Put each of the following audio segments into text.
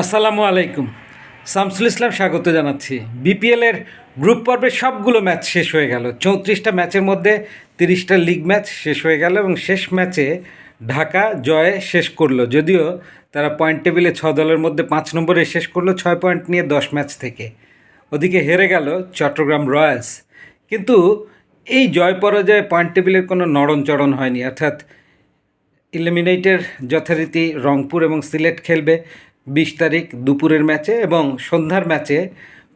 আসসালামু আলাইকুম। শামসুল ইসলাম স্বাগত জানাচ্ছি। বিপিএলের গ্রুপ পর্বের সবগুলো ম্যাচ শেষ হয়ে গেল। চৌত্রিশটা ম্যাচের মধ্যে তিরিশটা লিগ ম্যাচ শেষ হয়ে গেল এবং শেষ ম্যাচে ঢাকা জয়ে শেষ করল। যদিও তারা পয়েন্ট টেবিলে ছ দলের মধ্যে পাঁচ নম্বরে শেষ করল, ছয় পয়েন্ট নিয়ে দশ ম্যাচ থেকে। ওদিকে হেরে গেল চট্টগ্রাম রয়্যালস। কিন্তু এই জয় পরাজয়ে পয়েন্ট টেবিলের কোনো নড়নচড়ন হয়নি। অর্থাৎ ইলিমিনেটের যথারীতি রংপুর এবং সিলেট খেলবে। বিশ তারিখ দুপুরের ম্যাচে এবং সন্ধ্যার ম্যাচে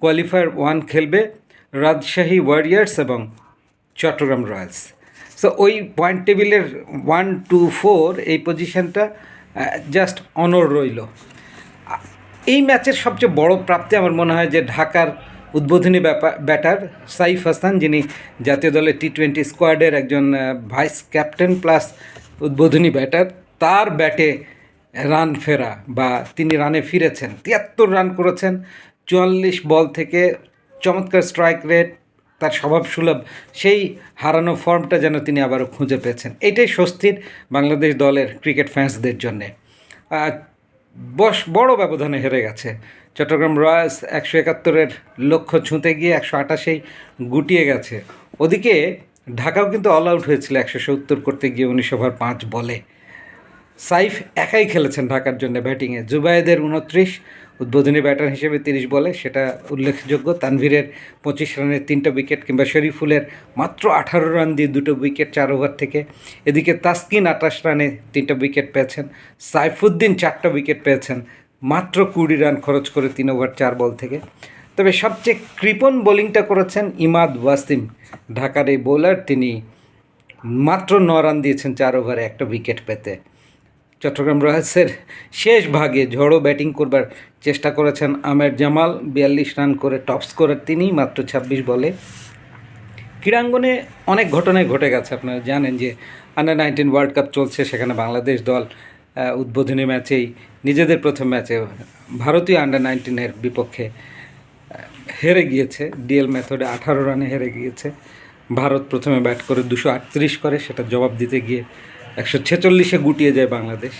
কোয়ালিফায়ার ওয়ান খেলবে রাজশাহী ওয়ারিয়ার্স এবং চট্টগ্রাম রয়্যালস। সো ওই পয়েন্ট টেবিলের ওয়ান টু ফোর এই পজিশনটা জাস্ট অনর রইল। এই ম্যাচের সবচেয়ে বড় প্রাপ্তি আমার মনে হয় যে ঢাকার উদ্বোধনী ব্যাপার ব্যাটার সাইফ হাসান, যিনি জাতীয় দলের টি টোয়েন্টি স্কোয়াডের একজন ভাইস ক্যাপ্টেন প্লাস উদ্বোধনী ব্যাটার তার ব্যাটে রান ফেরা বা তিনি রানে ফিরেছেন। তিয়াত্তর রান করেছেন, চুয়াল্লিশ বল থেকে চমৎকার স্ট্রাইক রেট, তার স্বভাব সুলভ, সেই হারানো ফর্মটা যেন তিনি আবারও খুঁজে পেয়েছেন। এটাই স্বস্তির বাংলাদেশ দলের ক্রিকেট ফ্যান্সদের জন্যে। বস, বড় ব্যবধানে হেরে গেছে। চট্টগ্রাম রয়্যালস একশো একাত্তরের লক্ষ্য ছুঁতে গিয়ে একশো আটাশেই গুটিয়ে গেছে। ওদিকে ঢাকাও কিন্তু অল আউট হয়েছিল একশো সত্তর করতে গিয়ে উনিশ ওভার পাঁচ বলে। সাইফ একাই খেলেছেন ঢাকার জন্য ব্যাটিংয়ে। জুবায়েদের উনত্রিশ, উদ্বোধনী ব্যাটার হিসেবে তিরিশ বলে, সেটা উল্লেখযোগ্য। তানভীরের পঁচিশ রানের তিনটা উইকেট কিংবা শরীফুলের মাত্র আঠারো রান দিয়ে দুটো উইকেট চার ওভার থেকে। এদিকে তাসকিন আঠাশ রানে তিনটা উইকেট পেয়েছেন। সাইফুদ্দিন চারটা উইকেট পেয়েছেন, মাত্র কুড়ি রান খরচ করে তিন ওভার চার বল থেকে। তবে সবচেয়ে কৃপণ বোলিংটা করেছেন ইমাদ ওয়াসিম। ঢাকার এই বোলার, তিনি মাত্র ন রান দিয়েছেন চার ওভারে একটা উইকেট পেতে। চট্টগ্রাম রয়্যালসের শেষ ভাগে ঝড়ো ব্যাটিং করবার চেষ্টা করেছেন আমের জামাল। বিয়াল্লিশ রান করে টপ স্কোরার তিনিই মাত্র ছাব্বিশ বলে। ক্রীড়াঙ্গনে অনেক ঘটনাই ঘটে গেছে, আপনারা জানেন যে আন্ডার নাইনটিন ওয়ার্ল্ড কাপ চলছে, সেখানে বাংলাদেশ দল উদ্বোধনী ম্যাচেই নিজেদের প্রথম ম্যাচে ভারতীয় আন্ডার নাইনটিনের বিপক্ষে হেরে গিয়েছে। ডিএল মেথডে আঠারো রানে হেরে গিয়েছে। ভারত প্রথমে ব্যাট করে দুশো আটত্রিশ করে, সেটা জবাব দিতে গিয়ে একশো ছেচল্লিশে গুটিয়ে যায় বাংলাদেশ।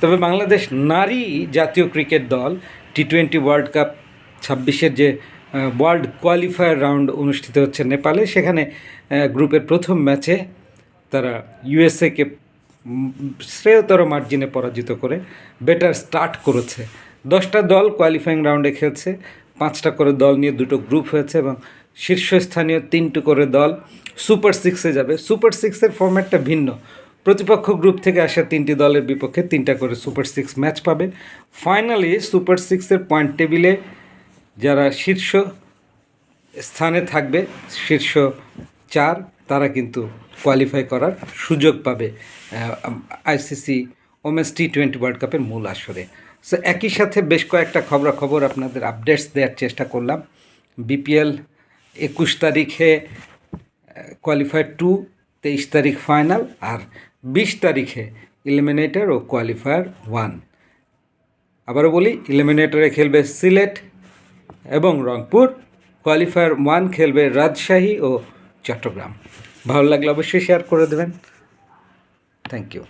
তবে বাংলাদেশ নারী জাতীয় ক্রিকেট দল, টি টোয়েন্টি ওয়ার্ল্ড কাপ ছাব্বিশের যে ওয়ার্ল্ড কোয়ালিফায়ার রাউন্ড অনুষ্ঠিত হচ্ছে নেপালে, সেখানে গ্রুপের প্রথম ম্যাচে তারা ইউএসএকে শ্রেয়তর মার্জিনে পরাজিত করে বেটার স্টার্ট করেছে। দশটা দল কোয়ালিফাইং রাউন্ডে খেলছে, পাঁচটা করে দল নিয়ে দুটো গ্রুপ হয়েছে এবং শীর্ষস্থানীয় তিনটে করে দল সুপার সিক্সে যাবে। সুপার সিক্সের ফর্ম্যাটটা ভিন্ন। প্রতিপক্ষ গ্রুপ থেকে আসা তিনটি দলের বিপক্ষে তিনটা করে সুপার সিক্স ম্যাচ পাবে। ফাইনালি সুপার সিক্সের পয়েন্ট টেবিলে যারা শীর্ষ স্থানে থাকবে, শীর্ষ চার, তারা কিন্তু কোয়ালিফাই করার সুযোগ পাবে ICC women's T twenty world কাপের মূল আসরে। সো একই সাথে বেশ কয়েকটা খবরাখবর আপনাদের আপডেটস দেওয়ার চেষ্টা করলাম। বিপিএল একুশ তারিখে কোয়ালিফায়ার টু তেইশ তারিখ ফাইনাল আর বিশ তারিখে ইলিমিনেটর ও কোয়ালিফায়ার ওয়ান আবারও বলি ইলিমিনেটরে খেলবে সিলেট এবং রংপুর কোয়ালিফায়ার ওয়ান খেলবে রাজশাহী ও চট্টগ্রাম। ভালো লাগলে অবশ্যই শেয়ার করে দেবেন। Thank you